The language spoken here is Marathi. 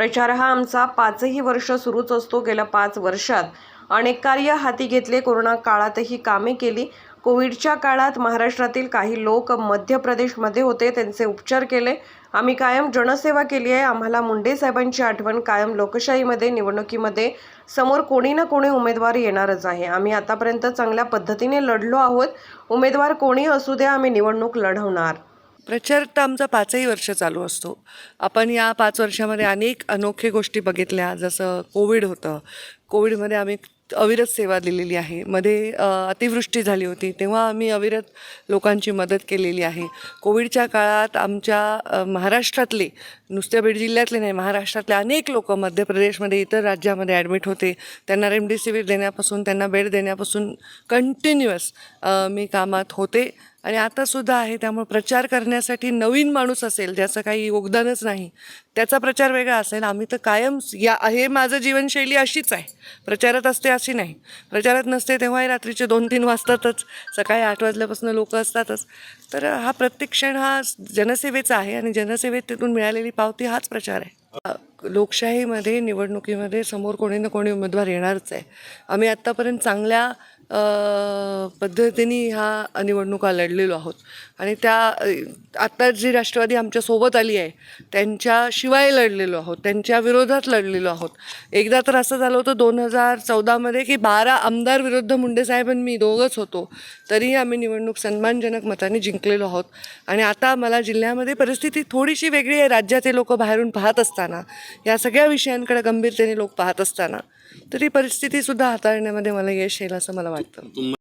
प्रचार हा आमचा पाचही वर्ष सुरूच असतो. गेल्या पाच वर्षात अनेक कार्य हाती घेतले. कोरोना काळातही कामे केली. कोविडच्या काळात महाराष्ट्रातील काही लोक मध्य प्रदेशमध्ये होते. त्यांचे उपचार केले. आम्ही कायम जनसेवा केली आहे. आम्हाला मुंडे साहेबांची आठवण कायम लोकशाहीमध्ये निवडणुकीमध्ये. समोर कोणी ना कोणी उमेदवार येणारच आहे. आम्ही आतापर्यंत चांगल्या पद्धतीने लढलो आहोत. उमेदवार कोणी असू द्या आम्ही निवडणूक लढवणार. प्रचार तर आमचा पाचही वर्ष चालू असतो. आपण या पाच वर्षामध्ये अनेक अनोखे गोष्टी बघितल्या जसं कोविड होतं. कोविडमध्ये आम्ही अविरत सेवा दिलेली आहे. मध्ये अतिवृष्टी झाली होती तेव्हा आम्ही अविरत लोकांची मदत केलेली आहे. कोविडच्या काळात आमच्या महाराष्ट्रातले नुसत्या बीड जिल्ह्यातले नाही महाराष्ट्रातले अनेक लोक मध्य प्रदेशमध्ये इतर राज्यामध्ये ॲडमिट होते. त्यांना रेमडेसिवीर देण्यापासून त्यांना बेड देण्यापासून कंटिन्युअस मी कामात होते. आणि आतासुद्धा आहे त्यामुळे प्रचार करण्यासाठी नवीन माणूस असेल ज्याचं काही योगदानच नाही त्याचा प्रचार वेगळा असेल. आम्ही तर कायम या हे माझं जीवनशैली अशीच आहे. प्रचारात असते अशी नाही. प्रचारात नसते तेव्हाही रात्रीचे दोन तीन वाजतातच सकाळी आठ वाजल्यापासून लोक असतातच. तर हा प्रत्येक क्षण हा जनसेवेचा आहे आणि जनसेवेत तिथून मिळालेली पावती हाच प्रचार आहे. लोकशाहीमध्ये निवडणुकीमध्ये समोर कोणी ना कोणी उमेदवार येणारच आहे. आम्ही आत्तापर्यंत चांगल्या पद्धतीने ह्या निवडणुका लढलेलो आहोत. आणि त्या आत्ता जी राष्ट्रवादी आमच्यासोबत आली आहे त्यांच्याशिवाय लढलेलो आहोत त्यांच्या विरोधात लढलेलो आहोत. एकदा तर असं झालं होतं दोन हजार चौदामध्ये की बारा आमदार विरुद्ध मुंडेसाहेब आणि मी दोघंच होतो. तरीही आम्ही निवडणूक सन्मानजनक मताने जिंकलेलो आहोत. आणि आता मला जिल्ह्यामध्ये परिस्थिती थोडीशी वेगळी आहे राज्याचे लोक बाहेरून पाहत असताना या सगळ्या विषयांकडे गंभीरतेने लोक पाहत असताना. तरी परिस्थितीसुद्धा हाताळण्यामध्ये मला यश येईल असं मला वाटतं. লাগতো